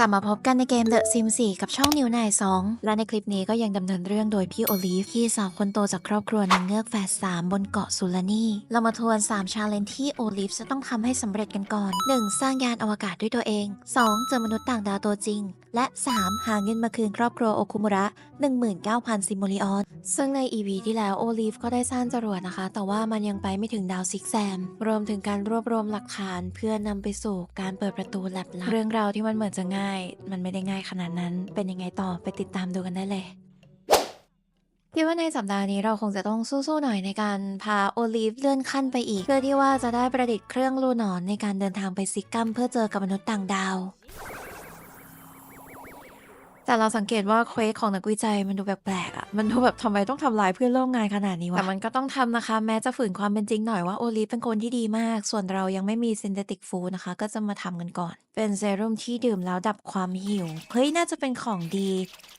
กลับมาพบกันในเกม The Sims 4 กับช่องนิวนาย2และในคลิปนี้ก็ยังดำเนินเรื่องโดยพี่โอลิฟพี่สาวคนโตจากครอบครัวนางเงือกแฝด3บนเกาะซูลานีเรามาทวน3ชาเลนจ์ที่โอลิฟจะต้องทำให้สำเร็จกันก่อน 1. สร้างยานอวกาศด้วยตัวเอง 2. เจอมนุษย์ต่างดาวตัวจริง และ 3. หาเงินมาคืนครอบครัวโอคุมุระ 19,000 ซิโมลิออน ซึ่งใน EP ที่แล้วโอลิฟก็ได้สร้างจรวดนะคะ แต่ว่ามันยังไปไม่ถึงดาวซิกแซม รวมถึงการรวบรวมหลักฐานเพื่อนำไปสู่การเปิดประตูแลบลับเรื่องราวที่มันเหมือนจะง่าย มันไม่ได้ง่ายขนาดนั้น เป็นยังไงต่อไปติดตามดูกันได้เลยคิดว่าในสัปดาห์นี้เราคงจะต้องสู้ๆหน่อยในการพาโอลิฟเลื่อนขั้นไปอีก เพื่อที่ว่าจะได้ประดิษฐ์เครื่องลูนอนในการเดินทางไปซิกกัมเพื่อเจอกับมนุษย์ต่างดาว แต่เราสังเกตว่าเควสของนักวิจัยมันดูแปลกๆอะ มันดูแบบทำไมต้องทำลายเพื่อนร่วมงานขนาดนี้วะ แต่มันก็ต้องทำนะคะ แม้จะฝืนความเป็นจริงหน่อยว่าโอลิฟเป็นคนที่ดีมาก ส่วนเรายังไม่มีซินเทติกฟูนะคะ ก็จะมาทำกันก่อน เป็นเซรุ่มที่ดื่มแล้วดับความหิว เฮ้ยน่าจะเป็นของดี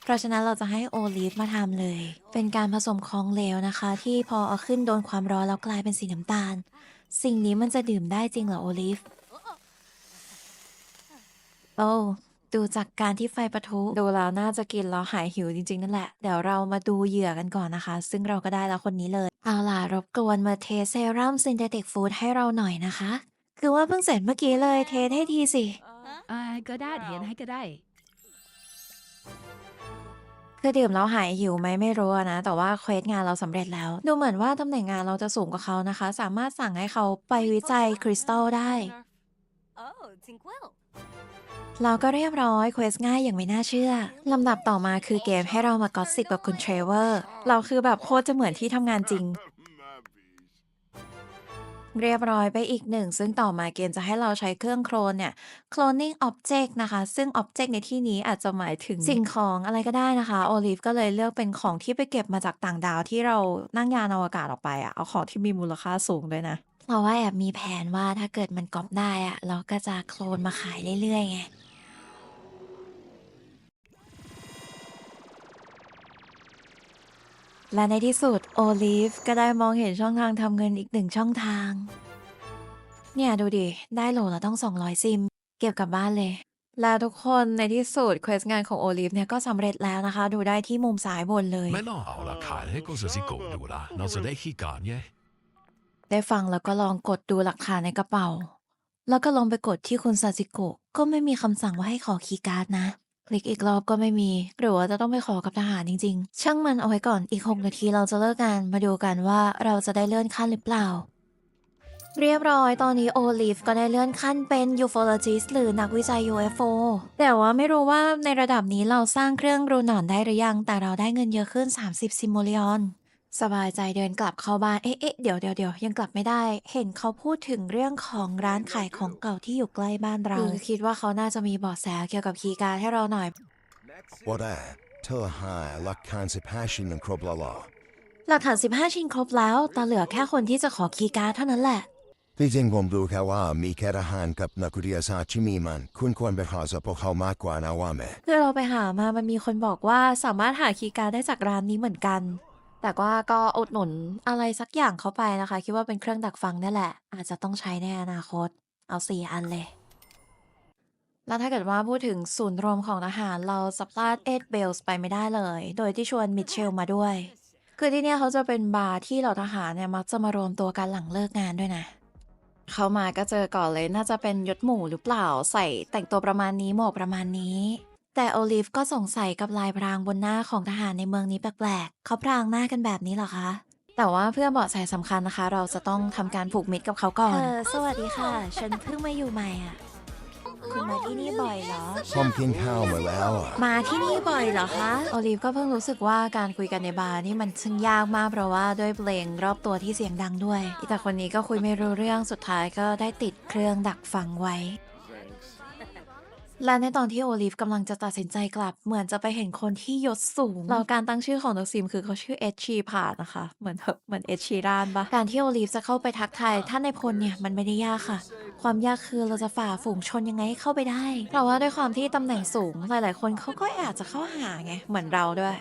เพราะฉะนั้นเราจะให้โอลิฟมาทำเลย เป็นการผสมของเหลวนะคะ ที่พอเอาขึ้นโดนความร้อนแล้วกลายเป็นสีน้ำตาล สิ่งนี้มันจะดื่มได้จริงเหรอโอลิฟโอ้ ดูจากการที่ไฟปะทุดูแล้วน่าจะกินแล้วหายหิวจริงๆนั่นแหละ เดี๋ยวเรามาดูเหยื่อกันก่อนนะคะ ซึ่งเราก็ได้แล้วคนนี้เลย เอาล่ะรบกวนมาเทสเซรั่มซินเทติกฟู้ดให้เราหน่อยนะคะ คือว่าเพิ่งเสร็จเมื่อกี้เลยเทสให้ทีสิ อ่าก็ได้เห็นให้ก็ได้ คือดื่มแล้วหายหิวไหมไม่รู้อะนะ แต่ว่าเควสงานเราสำเร็จแล้ว ดูเหมือนว่าตำแหน่งงานเราจะสูงกว่าเขานะคะ สามารถสั่งให้เขาไปวิจัยคริสตัลได้ Oh, Tinkwell. เราก็เรียบร้อยเควสง่ายอย่างไม่น่าเชื่อ ลำดับต่อมาคือเกมให้เรามากอสซิบกับคุณเทรเวอร์ เราคือแบบโคตรจะเหมือนที่ทำงานจริง เรียบร้อยไปอีกหนึ่ง ซึ่งต่อมาเกมจะให้เราใช้เครื่องโคลนเนี่ย cloning object นะคะ ซึ่ง object ในที่นี้อาจจะหมายถึงสิ่งของอะไรก็ได้นะคะ โอลิฟก็เลยเลือกเป็นของที่ไปเก็บมาจากต่างดาวที่เรานั่งยานอวกาศออกไปอะเอาของที่มีมูลค่าสูงด้วยนะเพราะว่าแอบมีแผนว่าถ้าเกิดมันก๊อปได้อะเราก็จะโคลนมาขายเรื่อยๆไง และในที่สุดโอลิฟก็ได้มองเห็นช่องทางทำเงินอีกหนึ่งช่องทาง เนี่ยดูดิ ได้โหลละต้อง 200 ซิม เก็บกลับบ้านเลย แล้วทุกคนในที่สุดเควสงานของโอลิฟเนี่ยก็สำเร็จแล้วนะคะ ดูได้ที่มุมซ้ายบนเลยไม่น่าเอาละขายให้ก็จะสิโกดูละเราจะได้ขี้การไงได้ฟังแล้วก็ลองกดดูหลักฐานในกระเป๋า แล้วก็ลองไปกดที่คุณซาจิโกะก็ไม่มีคำสั่งว่าให้ขอคีย์การ์ดนะ คลิกอีกรอบก็ไม่มี หรือว่าจะต้องไปขอกับทหารจริงๆ ช่างมันเอาไว้ก่อนอีก 6 นาทีเราจะเลิกงานมาดูกันว่าเราจะได้เลื่อนขั้นหรือเปล่า เรียบร้อยตอนนี้โอลิฟก็ได้เลื่อนขั้นเป็น ufologist หรือนักวิจัย UFO แต่ว่าไม่รู้ว่าในระดับนี้เราสร้างเครื่องรูนอนได้หรือยัง แต่เราได้เงินเยอะขึ้น 30 ซิมโมลิออน สบายใจเดินกลับเข้าบ้าน เอ๊ะเอ๊ะเดี๋ยวเดี๋ยวเดี๋ยวยังกลับไม่ได้ เห็นเขาพูดถึงเรื่องของร้านขายของเก่าที่อยู่ใกล้บ้านเราคือคิดว่าเขาน่าจะมีเบาะแสเกี่ยวกับคีย์การ์ดให้เราหน่อย What är? Tell här lagt kanske passionen krobla la. หลักฐาน 15 ชิ้นครบแล้วแต่เหลือแค่คนที่จะขอคีย์การ์ดเท่านั้นแหละ Liten gom brukar vara mikera han kap nakuria sa chimiman kun kwan behaza po how makwa na wame. คือเราไปหามามันมีคนบอกว่าสามารถหาคีย์การ์ดได้จากร้านนี้เหมือนกัน แต่ว่าก็อุดหนุนอะไรสักอย่างเข้าไปนะคะ คิดว่าเป็นเครื่องดักฟังนั่นแหละ อาจจะต้องใช้ในอนาคต เอาสี่อันเลย แล้วถ้าเกิดว่าพูดถึงศูนย์รวมของทหารเราสัปลาดเอ็ดเบลส์ไปไม่ได้เลย โดยที่ชวนมิเชลมาด้วย คือที่เนี่ยเขาจะเป็นบาร์ที่เหล่าทหารเนี่ยมักจะมารวมตัวกันหลังเลิกงานด้วยนะเขามาก็เจอก่อนเลยน่าจะเป็นยศหมู่หรือเปล่าใส่แต่งตัวประมาณนี้หมวกประมาณนี้ แต่โอลิฟก็สงสัยกับลายพรางบนหน้าของทหารในเมืองนี้แปลกๆ เขาพรางหน้ากันแบบนี้เหรอคะ แต่ว่าเพื่อเบาะแสสำคัญนะคะ เราจะต้องทำการผูกมิตรกับเขาก่อน เออสวัสดีค่ะ ฉันเพิ่งมาอยู่ใหม่อะ คุณมาที่นี่บ่อยเหรอ Pumpkin cow malawa. มาที่นี่บ่อยเหรอคะ โอลิฟก็เพิ่งรู้สึกว่าการคุยกันในบาร์นี่มันช่างยากมากเพราะว่าด้วยเพลงรอบตัวที่เสียงดังด้วยแต่คนนี้ก็คุยไม่รู้เรื่องสุดท้ายก็ได้ติดเครื่องดักฟังไว้ และในตอนที่โอลิฟกำลังจะตัดสินใจกลับ เหมือนจะไปเห็นคนที่ยศสูงเราการตั้งชื่อของตัวซิมคือเขาชื่อเอชชีพาดนะคะ เหมือนแบบเหมือนเอชชีรานปะการที่โอลิฟจะเข้าไปทักทายท่านในพลเนี่ยมันไม่ได้ยากค่ะ ความยากคือเราจะฝ่าฝูงชนยังไงให้เข้าไปได้เพราะว่าด้วยความที่ตำแหน่งสูงหลาย ๆ คนเขาก็อาจจะเข้าหาไงเหมือนเราด้วย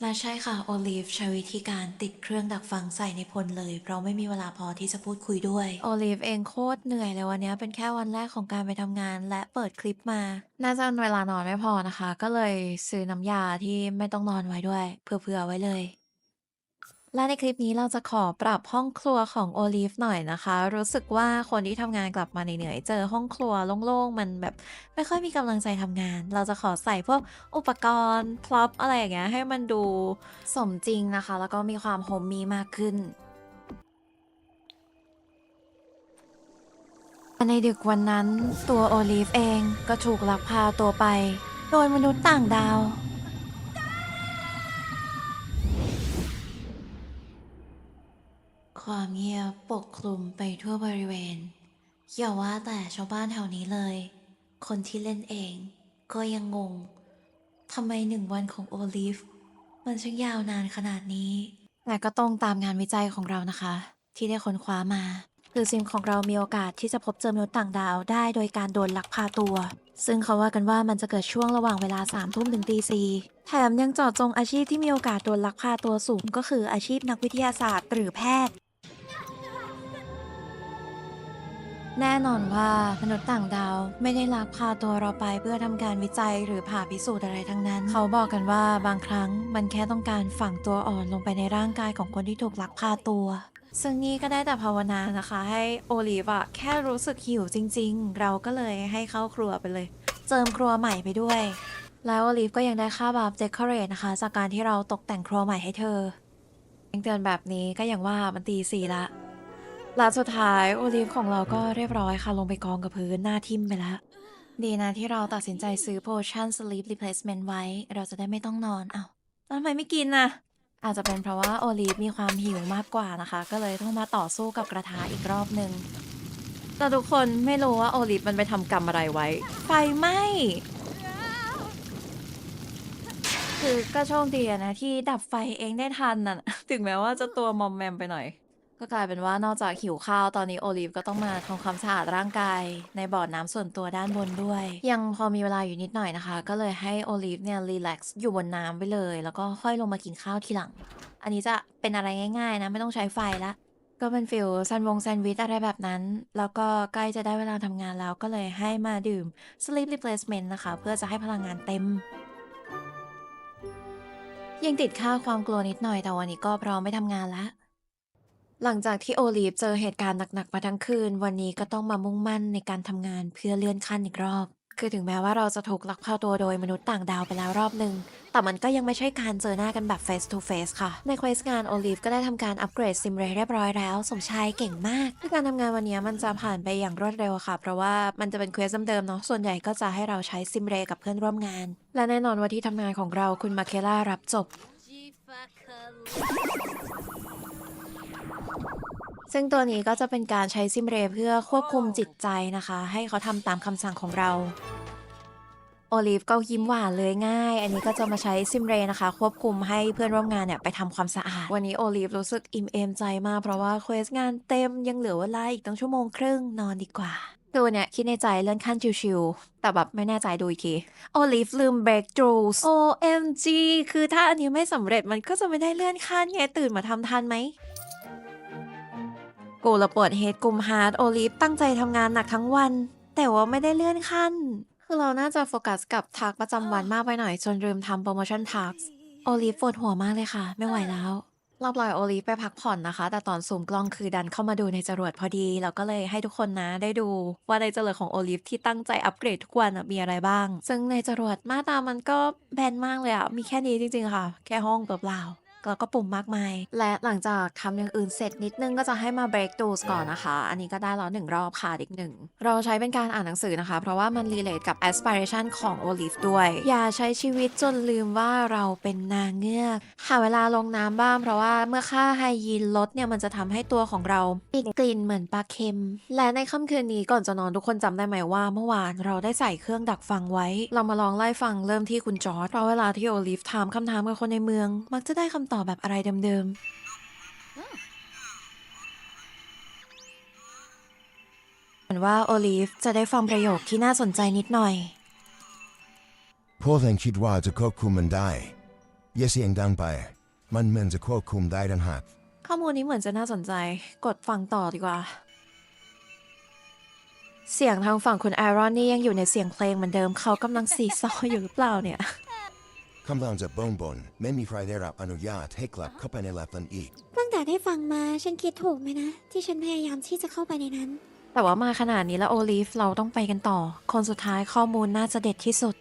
และใช่ค่ะ โอลิฟใช้วิธีการติดเครื่องดักฟังใส่ในพลเลย เพราะไม่มีเวลาพอที่จะพูดคุยด้วย โอลิฟเองโคตรเหนื่อยเลยวันนี้เป็นแค่วันแรกของการไปทำงาน และเปิดคลิปมา น่าจะเวลานอนไม่พอนะคะ ก็เลยซื้อน้ำยาที่ไม่ต้องนอนไว้ด้วยเผื่อๆไว้เลย และในคลิปนี้เราจะขอปรับห้องครัวของโอลิฟหน่อยนะคะ รู้สึกว่าคนที่ทำงานกลับมาเหนื่อยๆเจอห้องครัวโล่งๆ มันแบบไม่ค่อยมีกำลังใจทำงาน เราจะขอใส่พวกอุปกรณ์พร็อพอะไรอย่างเงี้ยให้มันดูสมจริงนะคะ แล้วก็มีความโฮมมีมากขึ้นในดึกวันนั้นตัวโอลิฟเองก็ถูกลักพาตัวไป โดยมนุษย์ต่างดาว เงียบปกคลุมไปทั่วบริเวณ อย่าว่าแต่ชาวบ้านแถวนี้เลย คนที่เล่นเอง ก็ยังงงทำไมหนึ่งวันของโอลิฟ มันช่างยาวนานขนาดนี้แต่ก็ตรงตามงานวิจัยของเรานะคะ ที่ได้ค้นคว้ามา คือซิมของเรามีโอกาสที่จะพบเจอมนุษย์ต่างดาวได้โดยการโดนลักพาตัว ซึ่งเขาว่ากันว่ามันจะเกิดช่วงระหว่างเวลา3ามทุ่มถึงตีสี่แถมยังเจาะจงอาชีพที่มีโอกาสโดนลักพาตัวสูงก็คืออาชีพนักวิทยาศาสตร์หรือแพทย์ แน่นอนว่ามนุษย์ต่างดาวไม่ได้ลักพาตัวเราไปเพื่อทำการวิจัยหรือผ่าพิสูจน์อะไรทั้งนั้น เขาบอกกันว่าบางครั้งมันแค่ต้องการฝังตัวอ่อนลงไปในร่างกายของคนที่ถูกลักพาตัว ซึ่งนี่ก็ได้แต่ภาวนานะคะ ให้โอลิฟอะแค่รู้สึกหิวจริง ๆ เราก็เลยให้เข้าครัวไปเลย เจิมครัวใหม่ไปด้วย แล้วโอลิฟก็ยังได้ค่าบัฟเดคอเรทนะคะ จากการที่เราตกแต่งครัวใหม่ให้เธอยังเตือนแบบนี้ก็อย่างว่ามันตีสี่ละ และสุดท้ายโอลิฟของเราก็เรียบร้อยค่ะ ลงไปกองกับพื้นหน้าทิ่มไปแล้ว ดีนะที่เราตัดสินใจซื้อ potion sleep replacement ไว้ เราจะได้ไม่ต้องนอนเอา้าแล้วทำไมไม่กินน่ะ อาจจะเป็นเพราะว่าโอลิฟมีความหิวมากกว่านะคะ ก็เลยต้องมาต่อสู้กับกระทะอีกรอบหนึ่งแต่ทุกคนไม่รู้ว่าโอลิฟมันไปทำกรรมอะไรไว้ ไฟไหม้คือก็โชคดีนะที่ดับไฟเองได้ทันน่ะ ถึงแม้ว่าจะตัวมอมแมมไปหน่อย ก็กลายเป็นว่านอกจากหิวข้าวตอนนี้โอลิฟก็ต้องมาทำความสะอาดร่างกาย ในบ่อน้ำส่วนตัวด้านบนด้วย ยังพอมีเวลาอยู่นิดหน่อยนะคะ ก็เลยให้โอลิฟเนี่ยรีแลกซ์อยู่บนน้ำไปเลย แล้วก็ค่อยลงมากินข้าวทีหลัง อันนี้จะเป็นอะไรง่ายๆนะไม่ต้องใช้ไฟละก็เป็นฟิลแซนวงแซนด์วิชอะไรแบบนั้น แล้วก็ใกล้จะได้เวลาทำงานแล้วก็เลยให้มาดื่ม sleep replacement นะคะ เพื่อจะให้พลังงานเต็ม ยังติดค่าความกลัวนิดหน่อยแต่วันนี้ก็พร้อมไม่ทำงานละ หลังจากที่โอลิฟเจอเหตุการณ์หนัก ๆ มาทั้งคืน วันนี้ก็ต้องมามุ่งมั่นในการทำงานเพื่อเลื่อนขั้นอีกรอบ คือถึงแม้ว่าเราจะถูกลักพาตัวโดยมนุษย์ต่างดาวไปแล้วรอบหนึ่ง แต่มันก็ยังไม่ใช่การเจอหน้ากันแบบ face to face ค่ะ ในเควสงานโอลิฟก็ได้ทำการอัปเกรดซิมเรย์เรียบร้อยแล้ว สมชายเก่งมากคือการทำงานวันนี้มันจะผ่านไปอย่างรวดเร็วค่ะ เพราะว่ามันจะเป็นเควสเดิมๆเนาะ ส่วนใหญ่ก็จะให้เราใช้ซิมเรย์กับเพื่อนร่วมงาน และแน่นอนว่าที่ทำงานของเราคุณมาเคล่ารับจบ ซึ่งตัวนี้ก็จะเป็นการใช้ซิมเรย์เพื่อควบคุมจิตใจนะคะ ให้เขาทำตามคำสั่งของเรา โอลิฟก็ยิ้มหวานเลยง่าย อันนี้ก็จะมาใช้ซิมเรย์นะคะ ควบคุมให้เพื่อนร่วมงานเนี่ยไปทำความสะอาด วันนี้โอลิฟรู้สึกอิ่มเอมใจมากเพราะว่าเควสงานเต็มยังเหลือเวลาอีกตั้งชั่วโมงครึ่งนอนดีกว่าคือวันเนี้ยคิดในใจเลื่อนขั้นชิวๆ แต่แบบไม่แน่ใจดูอีกทีโอลิฟลืม breakthroughs OMG คือถ้าอันนี้ไม่สำเร็จมันก็จะไม่ได้เลื่อนขั้นไงตื่นมาทำทันไหม กูละปวดเฮดกลุ่มฮาร์ดโอลิฟตั้งใจทำงานหนักทั้งวัน แต่ว่าไม่ได้เลื่อนขั้น คือเราน่าจะโฟกัสกับทักประจำวันมากไปหน่อยจนลืมทำโปรโมชั่นทักโอลิฟปวดหัวมากเลยค่ะ ไม่ไหวแล้วเราปล่อยโอลิฟไปพักผ่อนนะคะ แต่ตอนซูมกล้องคือดันเข้ามาดูในจรวดพอดี เราก็เลยให้ทุกคนนะได้ดู ว่าในจรวดของโอลิฟที่ตั้งใจอัปเกรดทุกวันมีอะไรบ้าง ซึ่งในจรวดหน้าตามันก็แบนมากเลยอะมีแค่นี้จริงๆค่ะ แค่ห้องเปล่าๆ แล้วก็ปุ่มมากมาย และหลังจากทำอย่างอื่นเสร็จนิดนึงก็จะให้มา break d o s ก่อนนะคะ อันนี้ก็ได้แล้วหนึ่งรอบค่ะอีกหนึ่ง เราใช้เป็นการอ่านหนังสือนะคะ เพราะว่ามัน relate กับ aspiration ของ Olive ด้วย อย่าใช้ชีวิตจนลืมว่าเราเป็นนางเงือก หาเวลาลงน้ำบ้าง เพราะว่าเมื่อค่าไฮยีนลดเนี่ยมันจะทำให้ตัวของเรามีกลิ่นเหมือนปลาเค็ม และในค่ำคืนนี้ก่อนจะนอนทุกคนจำได้ไหมว่า เมื่อวานเราได้ใส่เครื่องดักฟังไว้ เรามาลองไล่ฟังเริ่มที่คุณจอร์ดเพราะเวลาที่โอลิฟถามคำถามกับคนในเมือง มักจะได้คำตอบแบบอะไรเดิมๆเหมือนว่าโอลิฟจะได้ฟังประโยคที่น่าสนใจนิดหน่อย พวกเองคิดว่าจะควบคุมมันได้อย่าเสียงดังไป มันเหมือนจะควบคุมได้ดันหักข้อมูลนี้เหมือนจะน่าสนใจ กดฟังต่อดีกว่า เสียงทางฝั่งคุณไอรอนนี่ยังอยู่ในเสียงเพลงเหมือนเดิม เขากำลังสีซออยู่หรือเปล่าเนี่ย กำลังจะบงบนไม่มีใครได้รับอนุญาตให้กลับเข้าไปในแลบนั้นอีก ตั้งแต่ได้ฟังมาฉันคิดถูกไหมนะ ที่ฉันพยายามที่จะเข้าไปในนั้น แต่ว่ามาขนาดนี้แล้วโอลิฟเราต้องไปกันต่อ คนสุดท้ายข้อมูลน่าจะเด็ดที่สุด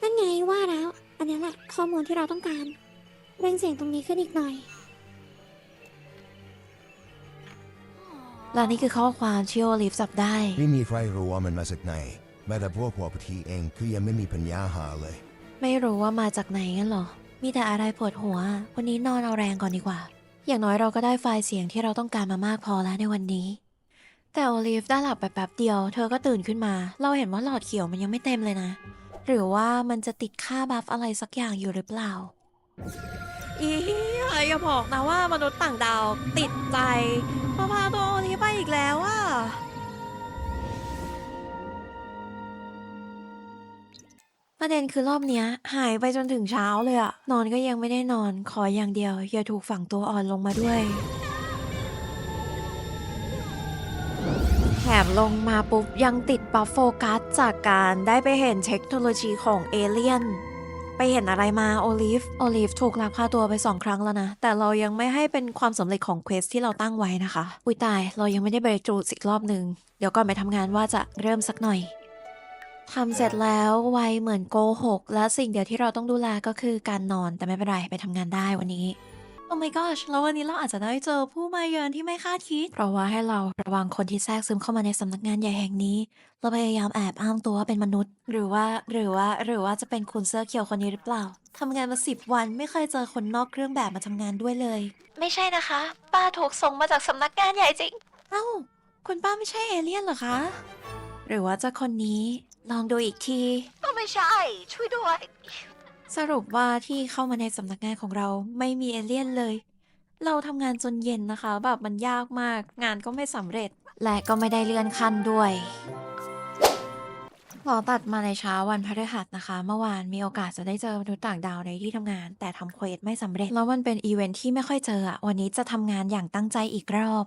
นั่นไงว่าแล้ว อันนี้แหละข้อมูลที่เราต้องการเร่งเสียงตรงนี้ขึ้นอีกหน่อย และนี่คือข้อความที่โอลิฟจับได้ ไม่มีใครรู้ว่ามันมาจากไหน แม้แต่พวกหัวปทีเองคือยังไม่มีปัญญาหาเลย ไม่รู้ว่ามาจากไหนงั้นเหรอ มีแต่อะไรปวดหัว วันนี้นอนเอาแรงก่อนดีกว่า อย่างน้อยเราก็ได้ไฟล์เสียงที่เราต้องการมามากพอแล้วในวันนี้ แต่โอลิฟได้หลับไปแป๊บเดียว เธอก็ตื่นขึ้นมา เราเห็นว่าหลอดเขียวมันยังไม่เต็มเลยนะ หรือว่ามันจะติดค่าบัฟอะไรสักอย่างอยู่หรือเปล่า อีอย่าบอกนะว่ามนุษย์ต่างดาวติดใจมาพาตัวโอลิฟไปอีกแล้วอะ ประเด็นคือรอบเนี้ย หายไปจนถึงเช้าเลยอะนอนก็ยังไม่ได้นอนขออย่างเดียว อย่าถูกฝังตัวอ่อนลงมาด้วยแถมลงมาปุ๊บ ยังติดบัฟโฟกัสจากการได้ไปเห็นเทคโนโลยีของเอเลี่ยน ไปเห็นอะไรมาโอลิฟโอลิฟถูกลักพาตัวไปสองครั้งแล้วนะ แต่เรายังไม่ให้เป็นความสำเร็จของเควสที่เราตั้งไว้นะคะ อุ้ยตาย เรายังไม่ได้เบรกจูดอีกรอบหนึ่ง เดี๋ยวก่อนไปทำงานว่าจะเริ่มสักหน่อย ทำเสร็จแล้วไวเหมือนโกหก และสิ่งเดียวที่เราต้องดูแลก็คือการนอนแต่ไม่เป็นไรไปทำงานได้วันนี้ โอ้ my gosh แล้ววันนี้เราอาจจะได้เจอผู้มาเยือนที่ไม่คาดคิด เพราะว่าให้เราระวังคนที่แทรกซึมเข้ามาในสำนักงานใหญ่แห่งนี้เราพยายามแอบอ้างตัวว่าเป็นมนุษย์ หรือว่าหรือว่าหรือว่าจะเป็นคุณเสื้อเขียวคนนี้หรือเปล่าทำงานมาสิบวันไม่เคยเจอคนนอกเครื่องแบบมาทำงานด้วยเลย ไม่ใช่นะคะ ป้าถูกส่งมาจากสำนักงานใหญ่จริง เอ้า คุณป้าไม่ใช่เอเลี่ยนเหรอคะ หรือว่าจะคนนี้ ลองดูอีกที ก็ไม่ใช่ ช่วยด้วย สรุปว่าที่เข้ามาในสำนักงานของเราไม่มีเอเลี่ยนเลย เราทำงานจนเย็นนะคะ แบบมันยากมาก งานก็ไม่สำเร็จ และก็ไม่ได้เลื่อนขั้นด้วยขอตัดมาในเช้าวันพฤหัสนะคะ เมื่อวานมีโอกาสจะได้เจอมนุษย์ต่างดาวในที่ทำงาน แต่ทำเควสไม่สำเร็จ แล้วมันเป็นอีเวนท์ที่ไม่ค่อยเจออะวันนี้จะทำงานอย่างตั้งใจอีกรอบ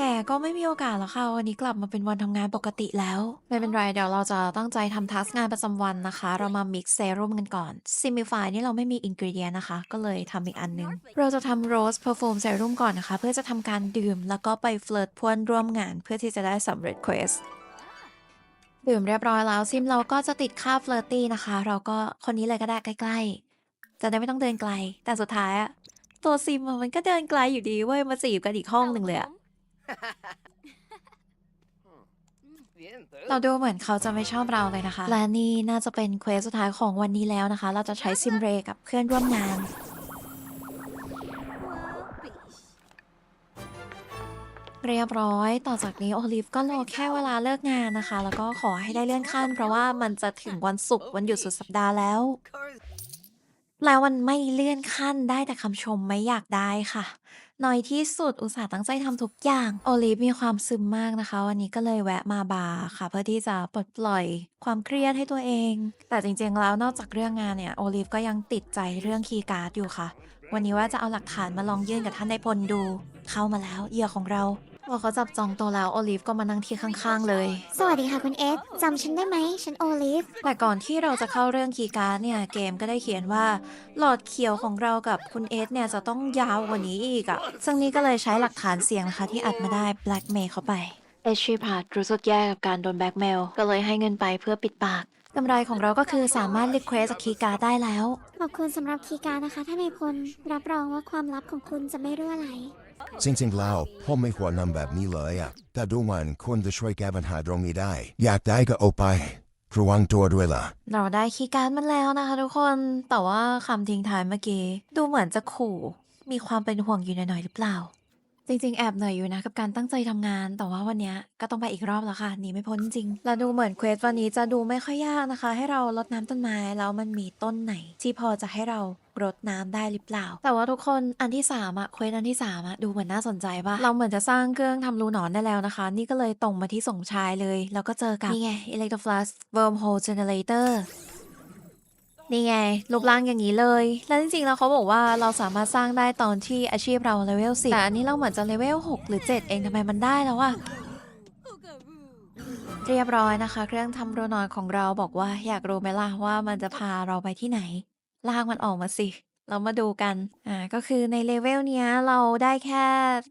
แต่ก็ไม่มีโอกาสแล้วค่ะ วันนี้กลับมาเป็นวันทำงานปกติแล้ว ไม่เป็นไร เดี๋ยวเราจะตั้งใจทำทัสงานประจำวันนะคะ เรามา mix serum กันก่อน simify นี่เราไม่มี ingredient นะคะ ก็เลยทำอีกอันนึง เราจะทำ rose perfume serum ก่อนนะคะ เพื่อจะทำการดื่ม แล้วก็ไปเฟลิร์ตเพื่อนร่วมงาน เพื่อที่จะได้สำเร็จ quest ดื่มเรียบร้อยแล้วซิมเราก็จะติดค่าเฟล r ร์ตี้นะคะ เราก็คนนี้เลยก็ได้ใกล้ ๆ จะได้ไม่ต้องเดินไกล แต่สุดท้ายอะตัวซิมอะมันก็เดินไกลอยู่ดีเว้ยมาจีบกันอีกห้องหนึ่งเลยอะ เราดูเหมือนเขาจะไม่ชอบเราเลยนะคะ และนี่น่าจะเป็นเควสสุดท้ายของวันนี้แล้วนะคะ เราจะใช้ซิมเรย์กับเพื่อนร่วมงาน เรียบร้อย ต่อจากนี้โอลิฟก็รอแค่เวลาเลิกงานนะคะ แล้วก็ขอให้ได้เลื่อนขั้น เพราะว่ามันจะถึงวันศุกร์วันหยุดสุดสัปดาห์แล้ว แล้วมันไม่เลื่อนขั้นได้แต่คำชมไม่อยากได้ค่ะ น้อยที่สุดอุตส่าห์ตั้งใจทำทุกอย่าง โอลิฟมีความซึมมากนะคะ วันนี้ก็เลยแวะมาบาร์ค่ะ เพื่อที่จะปลดปล่อยความเครียดให้ตัวเอง แต่จริงๆแล้วนอกจากเรื่องงานเนี่ยโอลิฟก็ยังติดใจเรื่องคีย์การ์ดอยู่ค่ะ วันนี้ว่าจะเอาหลักฐานมาลองยื่นกับท่านนายพลดู เข้ามาแล้วเหยื่อของเรา พอเขาจับจองโตะแล้วโอลิฟก็มานั่งที่ข้างๆ เลย สวัสดีค่ะคุณเอสจำฉันได้ไหม ฉันโอลิฟ แต่ก่อนที่เราจะเข้าเรื่องคีย์การ์ดเนี่ยเกมก็ได้เขียนว่า หลอดเขียวของเรากับคุณเอสเนี่ยจะต้องยาวกว่านี้อีกอะซึ่งนี่ก็เลยใช้หลักฐานเสียงนะคะที่อัดมาได้ blackmail เข้าไป เอชชีพาดรู้สึกแย่กับการโดนแบล็กเมลก็เลยให้เงินไปเพื่อปิดปากกำไรของเราก็คือสามารถรีเควสจากคีย์การ์ดได้แล้ว ขอบคุณสำหรับคีย์การ์ดนะคะท่านนายพล รับรองว่าความลับของคุณจะไม่รั่วไหล จริงๆแล้วผมไม่ควรนำแบบนี้เลยอะแต่ดูเหมันคุณจะช่วยแก้ปัญหาตรงนี้ได้ อยากได้ก็เอาไประวังตัวด้วยล่ะ เราได้คีย์การ์ดมันแล้วนะคะทุกคน แต่ว่าคำทิ้งท้ายเมื่อกี้ ดูเหมือนจะขู่ มีความเป็นห่วงอยู่หน่อยๆหรือเปล่า จริง ๆ แอบเหนื่อยอยู่นะกับการตั้งใจทำงาน แต่ว่าวันเนี้ยก็ต้องไปอีกรอบแล้วค่ะหนีไม่พ้นจริง แล้วดูเหมือนเควสวันนี้จะดูไม่ค่อยยากนะคะ ให้เรารดน้ำต้นไม้แล้วมันมีต้นไหน ที่พอจะให้เรา รดน้ำได้หรือเปล่า แต่ว่าทุกคนอันที่สามอะเควสอันที่สามอะดูเหมือนน่าสนใจปะเราเหมือนจะสร้างเครื่องทำรูหนอนได้แล้วนะคะ นี่ก็เลยตรงมาที่สมชายเลย แล้วก็เจอกับนี่ไง Electroflash Wormhole Generator นี่ไง รูปร่างอย่างนี้เลย แล้วจริงๆ แล้วเขาบอกว่าเราสามารถสร้างได้ตอนที่อาชีพเราเลเวล10แต่อันนี้เราเหมือนจะเลเวล6หรือ 7 เองทำไมมันได้แล้วอะเรียบร้อยนะคะ เครื่องทำรูนอนของเราบอกว่าอยากรู้ไหมล่ะว่ามันจะพาเราไปที่ไหน ลากมันออกมาสิ เรามาดูกัน อ่า ก็คือในเลเวลเนี้ยเราได้แค่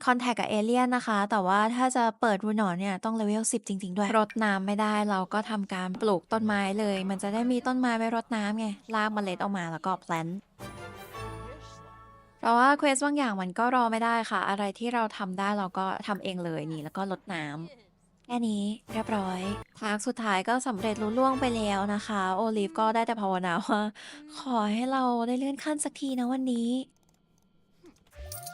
คอนแทคกับเอเลียนนะคะ แต่ว่าถ้าจะเปิดรูนอนเนี่ยต้องเลเวล10 จริง ๆ ด้วย รดน้ำไม่ได้เราก็ทำการปลูกต้นไม้เลย มันจะได้มีต้นไม้ไว้รดน้ำไง ลากเมล็ดออกมาแล้วก็แพลนเพราะว่าเควสบางอย่างมันก็รอไม่ได้ค่ะ อะไรที่เราทำได้เราก็ทำเองเลยนี่แล้วก็ลดน้ำ แค่นี้เรียบร้อยทางสุดท้ายก็สำเร็จลุล่วงไปแล้วนะคะ โอลิฟก็ได้แต่ภาวนาว่า ขอให้เราได้เลื่อนขั้นสักทีนะวันนี้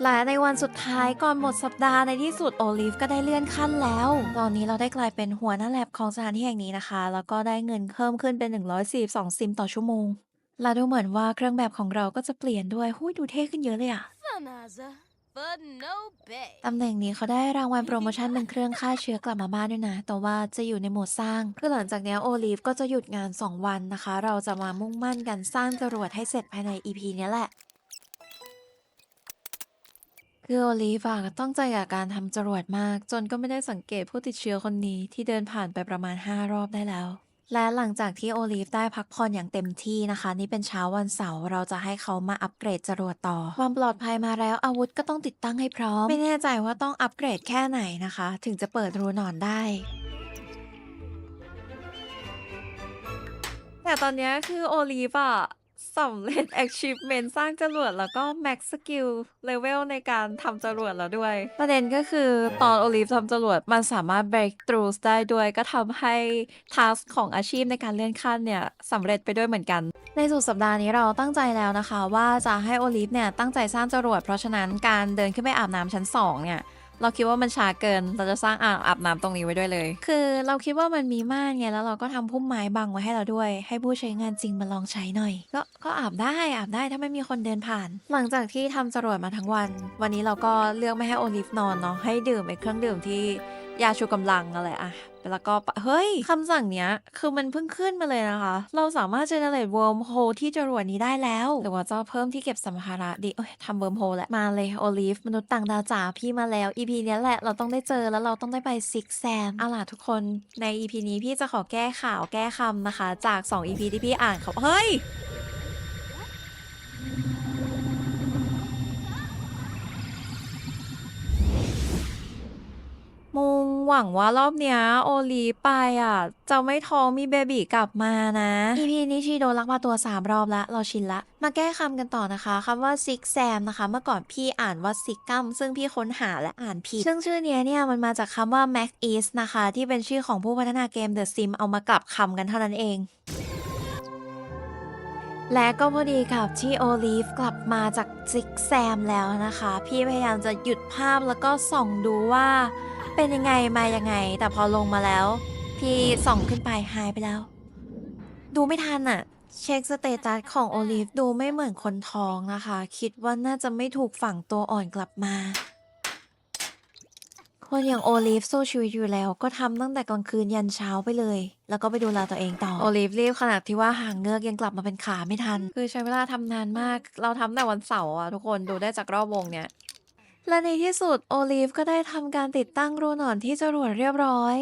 และในวันสุดท้ายก่อนหมดสัปดาห์ในที่สุดโอลิฟก็ได้เลื่อนขั้นแล้ว ตอนนี้เราได้กลายเป็นหัวหน้าแลบของสถานที่แห่งนี้นะคะ แล้วก็ได้เงินเพิ่มขึ้นเป็น 142 ซิมต่อชั่วโมง และดูเหมือนว่าเครื่องแบบของเราก็จะเปลี่ยนด้วยหุ้ยดูเท่ขึ้นเยอะเลยอะ ตำแหน่งนี้เขาได้รางวัลโปรโมชั่นเป็นเครื่องฆ่าเชื้อกลับมาบ้านด้วยนะ แต่ว่าจะอยู่ในโหมดสร้าง คือหลังจากนี้โอลิฟก็จะหยุดงาน 2 วันนะคะ เราจะมามุ่งมั่นกันสร้างจรวดให้เสร็จภายใน EP นี้แหละ คือโอลิฟอะต้องใจกับการทำจรวดมาก จนก็ไม่ได้สังเกตผู้ติดเชื้อคนนี้ที่เดินผ่านไปประมาณ 5 รอบได้แล้ว และหลังจากที่โอลิฟได้พักผ่อนอย่างเต็มที่นะคะ นี่เป็นเช้าวันเสาร์เราจะให้เขามาอัปเกรดจรวดต่อ ความปลอดภัยมาแล้วอาวุธก็ต้องติดตั้งให้พร้อม ไม่แน่ใจว่าต้องอัปเกรดแค่ไหนนะคะ ถึงจะเปิดรูนอนได้แต่ตอนนี้คือโอลิฟอะ สำเร็จ achievement สร้างจรวดแล้วก็ max skill level ในการทำจรวดแล้วด้วย ประเด็นก็คือตอนโอลิฟทำจรวดมันสามารถ break through ได้ด้วย ก็ทำให้ task ของอาชีพในการเลื่อนขั้นเนี่ยสำเร็จไปด้วยเหมือนกัน ในสุดสัปดาห์นี้เราตั้งใจแล้วนะคะ ว่าจะให้โอลิฟเนี่ยตั้งใจสร้างจรวดเพราะฉะนั้นการเดินขึ้นไปอาบน้ำชั้น2เนี่ย เราคิดว่ามันช้าเกิน เราจะสร้างอ่างอาบน้ำตรงนี้ไว้ด้วยเลย คือเราคิดว่ามันมีม่านไงแล้วเราก็ทำพุ่มไม้บังไว้ให้เราด้วย ให้ผู้ใช้งานจริงมาลองใช้หน่อย ก็ก็อาบได้อาบได้ถ้าไม่มีคนเดินผ่าน หลังจากที่ทำจรวดมาทั้งวัน วันนี้เราก็เลือกไม่ให้โอลิฟนอนเนาะให้ดื่มไอ้เครื่องดื่มที่ ยาชูกำลังอะไรอะแล้วก็เฮ้ยคำสั่งเนี้ย คือมันเพิ่งขึ้นมาเลยนะคะ เราสามารถ generate wormhole ที่จรวดนี้ได้แล้ว หรือว่าจะเพิ่มที่เก็บสัมภาระดีเอ้ยทำ wormhole แหละ มาเลยโอลิฟมนุษย์ต่างดาวจ๋าพี่มาแล้ว EP เนี้ยแหละ เราต้องได้เจอแล้วเราต้องได้ไปซิกแซมเอาล่ะทุกคนใน EP นี้พี่จะขอแก้ข่าวแก้คำนะคะ จาก 2 EP ที่พี่อ่านเขาเฮ้ย วังว่ารอบเนี้ยโอลีไปอะ จะไม่ท้องมีเบบีกลับมานะ EP นี้ชีโดนลักพาตัว 3 รอบละเราชินละ มาแก้คำกันต่อนะคะคำว่าซิกแซมนะคะ เมื่อก่อนพี่อ่านว่าซิกกัมซึ่งพี่ค้นหาและอ่านผิด ซึ่งชื่อเนี้ยเนี่ยมันมาจากคำว่า Mac East นะคะ ที่เป็นชื่อของผู้พัฒนาเกม The Sim เอามากลับคำกันเท่านั้นเองและก็พอดีกับที่โอลีฟกลับมาจากซิกแซมแล้วนะคะ พี่พยายามจะหยุดภาพแล้วก็ส่องดูว่า เป็นยังไงมายังไง แต่พอลงมาแล้ว พี่ส่องขึ้นไปหายไปแล้ว ดูไม่ทันอะเช็คสเตตัสของโอลีฟดูไม่เหมือนคนท้องนะคะ คิดว่าน่าจะไม่ถูกฝังตัวอ่อนกลับมา คนอย่างโอลิฟสู้ชีวิตอยู่แล้ว ก็ทำตั้งแต่กลางคืนยันเช้าไปเลย แล้วก็ไปดูแลตัวเองต่อโอลิฟรีบขนาดที่ว่าหางเงือกยังกลับมาเป็นขาไม่ทัน คือใช้เวลาทำนานมาก เราทำแต่วันเสาร์อะทุกคนดูได้จากรอบวงเนี่ย และในที่สุดโอลิฟก็ได้ทำการติดตั้งรูหนอนที่จรวดเรียบร้อย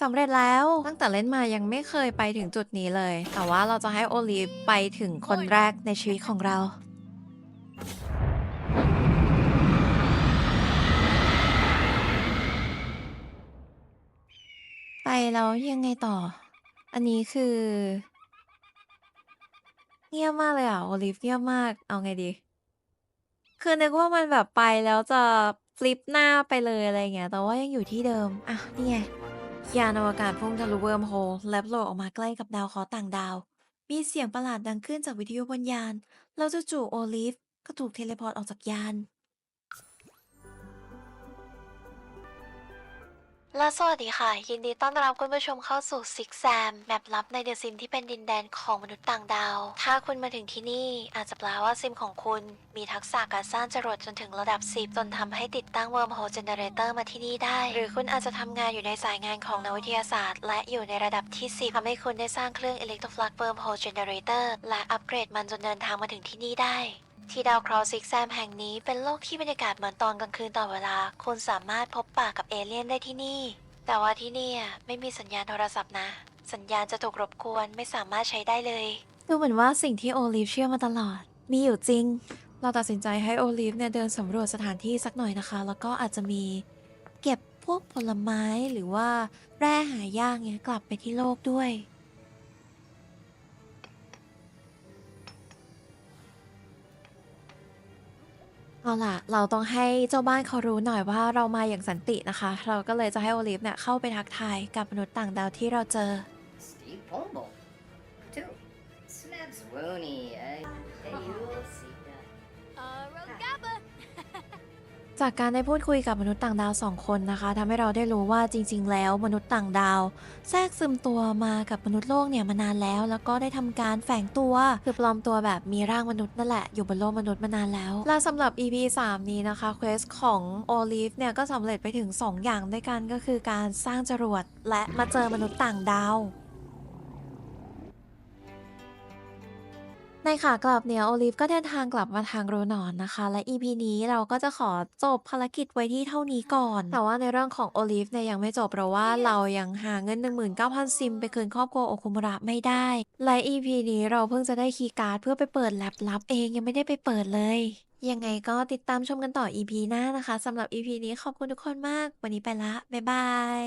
สำเร็จแล้วตั้งแต่เล่นมายังไม่เคยไปถึงจุดนี้เลย แต่ว่าเราจะให้โอลิฟไปถึงคนแรกในชีวิตของเราไปแล้วยังไงต่อ อันนี้คือ เงียบมากเลยอะ โอลิฟเงียบมาก เอาไงดี คือนึกว่ามันแบบไปแล้วจะฟลิปหน้าไปเลยอะไรเงี้ย แต่ว่ายังอยู่ที่เดิม อะ นี่ไง ยานอวกาศพุ่งทะลุเวิร์มโฮลแลบโผล่ออกมาใกล้กับดาวเคราะห์ต่างดาว มีเสียงประหลาดดังขึ้นจากวิทยุบนยาน แล้วจู่ๆโอลิฟ ก็ถูกเทเลพอร์ตออกจากยาน และสวัสดีค่ะ ยินดีต้อนรับคุณผู้ชมเข้าสู่ซิกแซมแมปลับในเดอะซิมที่เป็นดินแดนของมนุษย์ต่างดาว ถ้าคุณมาถึงที่นี่ อาจจะแปลว่าซิมของคุณ มีทักษะการสร้างจรวดจนถึงระดับ 10 จนทำให้ติดตั้งเวิร์มโฮลเจเนเรเตอร์มาที่นี่ได้ หรือคุณอาจจะทำงานอยู่ในสายงานของนักวิทยาศาสตร์ และอยู่ในระดับที่ 10ทำให้คุณได้สร้างเครื่องอิเล็กโทรฟลักเวิร์มโฮลเจเนเรเตอร์และอัปเกรดมันจนเดินทางมาถึงที่นี่ได้ ที่ดาวเคราะห์ซิกแซมแห่งนี้เป็นโลกที่บรรยากาศเหมือนตอนกลางคืนตลอดเวลา คุณสามารถพบปะกับเอเลี่ยนได้ที่นี่ แต่ว่าที่นี่ไม่มีสัญญาณโทรศัพท์นะ สัญญาณจะถูกรบกวนไม่สามารถใช้ได้เลย ดูเหมือนว่าสิ่งที่โอลิฟเชื่อมาตลอด มีอยู่จริง เราตัดสินใจให้โอลิฟเนี่ยเดินสำรวจสถานที่สักหน่อยนะคะ แล้วก็อาจจะมีเก็บพวกผลไม้หรือว่าแร่หายากเนี่ยกลับไปที่โลกด้วย เอาล่ะ เราต้องให้เจ้าบ้านเขารู้หน่อยว่าเรามาอย่างสันตินะคะ เราก็เลยจะให้โอลิฟเนี่ยเข้าไปทักทายกับมนุษย์ต่างดาวที่เราเจอ Steve Pomble. Two. Snaps Rooney. Uh, จากการได้พูดคุยกับมนุษย์ต่างดาวสองคนนะคะทำให้เราได้รู้ว่าจริง ๆ แล้วมนุษย์ต่างดาว แทรกซึมตัวมากับมนุษย์โลกเนี่ยมานานแล้ว แล้วก็ได้ทำการแฝงตัวคือปลอมตัวแบบมีร่างมนุษย์นั่นแหละอยู่บนโลกมนุษย์มานานแล้ว และสำหรับ EP 3 นี้นะคะเควสของโอลิฟเนี่ยก็สำเร็จไปถึง 2 อย่างด้วยกันก็คือการสร้างจรวดและมาเจอมนุษย์ต่างดาว ในขากลับเนี่ยโอลิฟก็เดินทางกลับมาทางโรนอนนะคะ และ EP นี้เราก็จะขอจบภารกิจไว้ที่เท่านี้ก่อน แต่ว่าในเรื่องของโอลิฟเนี่ยยังไม่จบเพราะว่าเรายังหาเงิน 19,000 ซิมไปคืนครอบครัวโอคุมุระไม่ได้ และ EP นี้เราเพิ่งจะได้คีย์การ์ดเพื่อไปเปิดแลบลับเองยังไม่ได้ไปเปิดเลย ยังไงก็ติดตามชมกันต่อ EP หน้านะคะสำหรับ EP นี้ขอบคุณทุกคนมาก วันนี้ไปละบ๊ายบาย